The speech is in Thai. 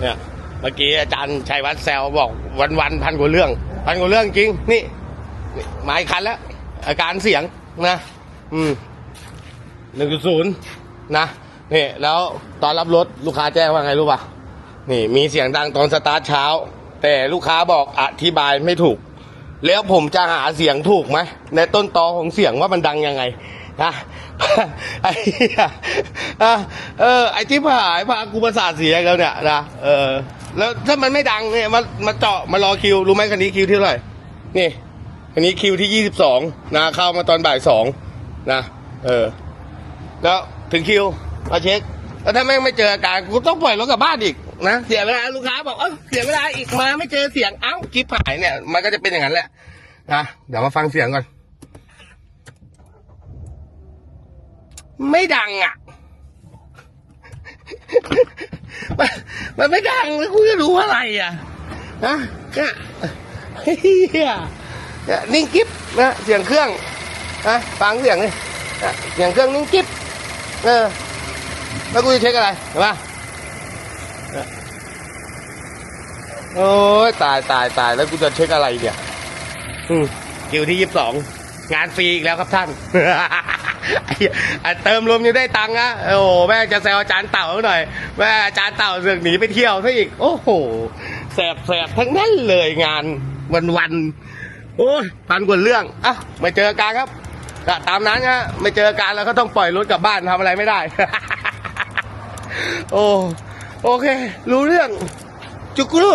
เนี่ยเมื่อกี้อาจารย์ชัยวัฒน์แซวบอกวันวันพันกว่าเรื่อง พันกว่าเรื่องจริง นี่นี่มาอีกคันแล้ว อาการเสียงนะ อืมหนึ่งจุดศูนย์นะนี่แล้วตอนรับรถลูกค้าแจ้งว่าไงรู้ป่ะนี่ มีเสียงดังตอนสตาร์ทเช้า แต่ลูกค้าบอกอธิบายไม่ถูก แล้วผมจะหาเสียงถูกไหมในต้นตอของเสียงว่ามันดังยังไง นะไอ้เอะเออ ไอ้ที่ผายพากูประสาทเสียแล้วเนี่ยนะเออ แล้วถ้ามันไม่ดังเนี่ยมามาเจาะมารอคิวรู้ไหมคันนี้คิวที่เท่าไหร่นี่คันนี้คิวที่ยี่สิบสองนะเข้ามาตอนบ่ายสองนะเออ แล้วถึงคิวมาเช็คแล้วถ้าแม่งไม่เจออาการกูต้องปล่อยรถกลับบ้านอีกนะเสียเวลาลูกค้าบอกเออเสียเวลาอีกมาไม่เจอเสียงเอ้าคลิปหายเนี่ย มันก็จะเป็นอย่างนั้นแหละนะเดี๋ยวมาฟังเสียงก่อน ไม่ดังอะ มันมันไม่ดังแล้วกูจะรู้อะไรอะนะก็เฮียนี่ยนิ่งกิ๊บนะเสียงเครื่องนะฟังเสียงเลยเสียงเครื่องนิ่งกิ๊บเออแล้วกูจะเช็คอะไรเห็นปะเนี่ยโอ้ยตายตายตายแล้วกูจะเช็คอะไรเนี่ยอืมคิวที่ยี่สิบสองงานฟรีอีกแล้วครับท่าน เติมลมยังได้ตังค์นะโอ้โหแม่จะแซวอาจารย์เต่าหน่อยแม่อาจารย์เต่าเสือกหนีไปเที่ยวซะอีก โอ้โหแสบแสบทั้งนั้นเลยงานวันวันโอ้ยพันกว่าเรื่องอะไม่เจอการครับตามนั้นฮะไม่เจอการแล้วก็ต้องปล่อยรถกลับบ้านทำอะไรไม่ได้ โอ้โอเค รู้เรื่องจุกรู